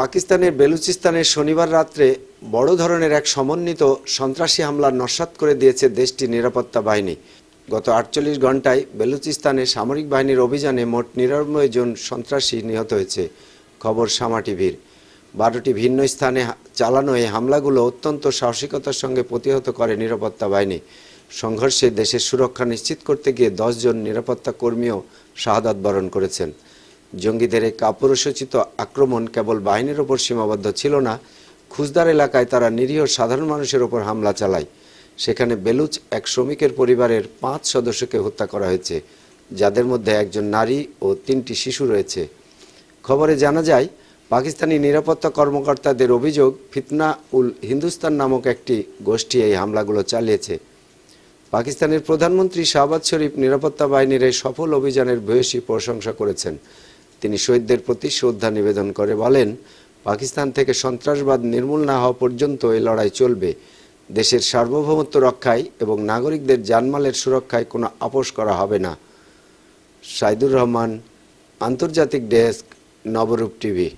পাকিস্তানের বেলুচিস্তানের শনিবার রাত্রে বড় ধরনের এক সমন্বিত সন্ত্রাসী হামলা নস্যাৎ করে দিয়েছে দেশটির নিরাপত্তা বাহিনী। গত আটচল্লিশ ঘন্টায় বেলুচিস্তানে সামরিক বাহিনীর অভিযানে মোট নিরানব্বই জন সন্ত্রাসী নিহত হয়েছে, খবর সামা টিভির। বারোটি ভিন্ন স্থানে চালানো এই হামলাগুলো অত্যন্ত সাহসিকতার সঙ্গে প্রতিহত করে নিরাপত্তা বাহিনী। সংঘর্ষে দেশের সুরক্ষা নিশ্চিত করতে গিয়ে জন নিরাপত্তা কর্মীও শাহাদাত বরণ করেছেন। জঙ্গিদের এই কাপুরুষোচিত আক্রমণ কেবল বাহিনীর ওপর সীমাবদ্ধ ছিল না খুজদার এলাকায় তারা নিরীহ সাধারণ মানুষের ওপর হামলা চালায়। সেখানে বেলুচ এক শ্রমিকের পরিবারের পাঁচ সদস্যকে হত্যা করা হয়েছে, যাদের মধ্যে একজন নারী ও তিনটি শিশু রয়েছে। খবরে জানা যায়, পাকিস্তানি নিরাপত্তা কর্মকর্তাদের অভিযোগ, ফিতনা উল হিন্দুস্তান নামক একটি গোষ্ঠী এই হামলাগুলো চালিয়েছে। পাকিস্তানের প্রধানমন্ত্রী শাহবাজ শরীফ নিরাপত্তা বাহিনীর এই সফল অভিযানের ভূয়সী প্রশংসা করেছেন। তিনি শহীদদের প্রতি শ্রদ্ধা নিবেদন করে, বলেন, পাকিস্তান থেকে সন্ত্রাসবাদ নির্মূল না হওয়া পর্যন্ত এই লড়াই চলবে। দেশের সার্বভৌমত্ব রক্ষায় এবং নাগরিকদের জানমালের সুরক্ষায় কোনো আপোষ করা হবে না। সাইদুর রহমান, আন্তর্জাতিক ডেস্ক, নবরূপ টিভি।